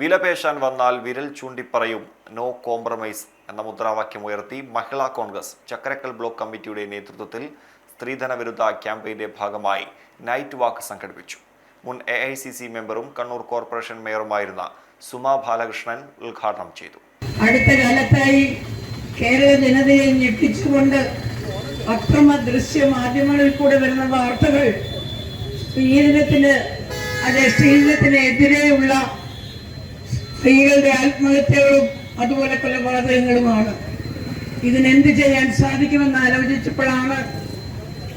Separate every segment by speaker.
Speaker 1: വിലപേശാൻ വന്നാൽ വിരൽ ചൂണ്ടിപ്പറയും. No compromise എന്ന മുദ്രാവാക്യം ഉയർത്തി മഹിളാ കോൺഗ്രസ് ചക്കരക്കൽ ബ്ലോക്ക് കമ്മിറ്റിയുടെ നേതൃത്വത്തിൽ സ്ത്രീധന വിരുദ്ധ ക്യാമ്പയിന്റെ ഭാഗമായി നൈറ്റ് വാക്ക് സംഘടിപ്പിച്ചു. മുൻ എ ഐ സി സി മെമ്പറും കണ്ണൂർ കോർപ്പറേഷൻ മേയറുമായിരുന്ന സുമാ ബാലകൃഷ്ണൻ ഉദ്ഘാടനം ചെയ്തു.
Speaker 2: അടുത്ത കാലത്തായി കേരള ജനതയെ ഞെട്ടിച്ചുകൊണ്ട് അക്രമ ദൃശ്യ മാധ്യമങ്ങളിൽ കൂടെ വരുന്ന വാർത്തകൾ സ്ത്രീധനത്തിന് അതെ സ്ത്രീധനത്തിന് എതിരെയുള്ള സ്ത്രീകളുടെ ആത്മഹത്യകളും അതുപോലെ കൊലപാതകങ്ങളുമാണ് ഇതിനെന്ത് ചെയ്യാൻ സാധിക്കുമെന്ന് ആലോചിച്ചപ്പോഴാണ്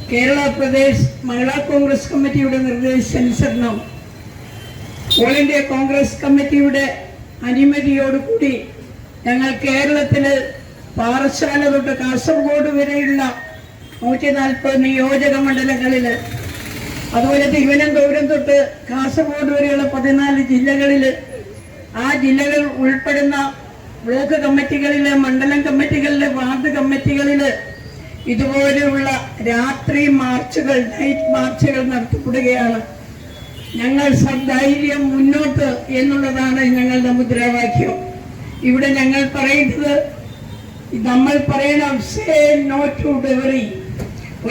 Speaker 2: കേരള പ്രദേശ് മഹിളാ കോൺഗ്രസ് കമ്മിറ്റിയുടെ നിർദ്ദേശാനുസരണം ഓൾ ഇന്ത്യ കോൺഗ്രസ് കമ്മിറ്റിയുടെ അനുമതിയോടുകൂടി ഞങ്ങൾ കേരളത്തിൽ പാറശാല തൊട്ട് കാസർഗോഡ് വരെയുള്ള നൂറ്റി നാൽപ്പത് നിയോജക മണ്ഡലങ്ങളിൽ അതുപോലെ തിരുവനന്തപുരം തൊട്ട് കാസർഗോഡ് വരെയുള്ള പതിനാല് ജില്ലകളിൽ ആ ജില്ലകൾ ഉൾപ്പെടുന്ന ബ്ലോക്ക് കമ്മിറ്റികളിൽ മണ്ഡലം കമ്മിറ്റികളിൽ വാർഡ് കമ്മിറ്റികളിൽ ഇതുപോലെയുള്ള രാത്രി മാർച്ചുകൾ നൈറ്റ് മാർച്ചുകൾ നടത്തപ്പെടുകയാണ്. ഞങ്ങൾ സധൈര്യം മുന്നോട്ട് എന്നുള്ളതാണ് ഞങ്ങളുടെ മുദ്രാവാക്യം. ഇവിടെ ഞങ്ങൾ പറയുന്നത് നമ്മൾ പറയണം സേ നോട്ട് ടു ഡെവറി.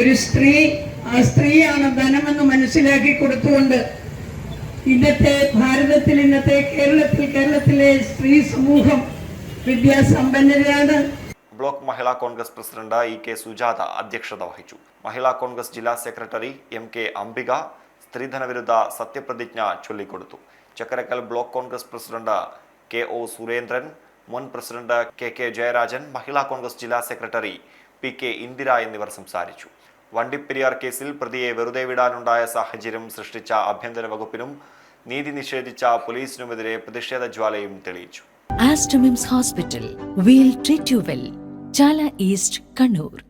Speaker 2: ഒരു സ്ത്രീ ആ സ്ത്രീയാണ് ധനമെന്ന് മനസ്സിലാക്കി കൊടുത്തുകൊണ്ട് ഇന്നത്തെ ഭാരതത്തിൽ ഇന്നത്തെ കേരളത്തിൽ കേരളത്തിലെ സ്ത്രീ സമൂഹം വിദ്യാസമ്പന്നരാണ്.
Speaker 1: Block Mahila Congress president E K Sujatha അധ്യക്ഷത വഹിച്ചു. മഹിളാ കോൺഗ്രസ് ജില്ലാ സെക്രട്ടറി എം കെ അംബിക സ്ത്രീധന വിരുദ്ധ സത്യപ്രതിജ്ഞ ചൊല്ലിക്കൊടുത്തു. Chakkarakkal block Congress president K O Surendran മുൻ president K K Jayarajan Mahila Congress ജില്ലാ സെക്രട്ടറി പി കെ ഇന്ദിര എന്നിവർ സംസാരിച്ചു. വണ്ടിപ്പെരിയാർ കേസിൽ പ്രതിയെ വെറുതെ വിടാനുണ്ടായ സാഹചര്യം സൃഷ്ടിച്ച ആഭ്യന്തര വകുപ്പിനും നീതി നിഷേധിച്ച പോലീസിനുമെതിരെ പ്രതിഷേധ ജ്വാലയും തെളിയിച്ചു
Speaker 3: Aster MIMS hospital we'll treat you well Chala east Kannur.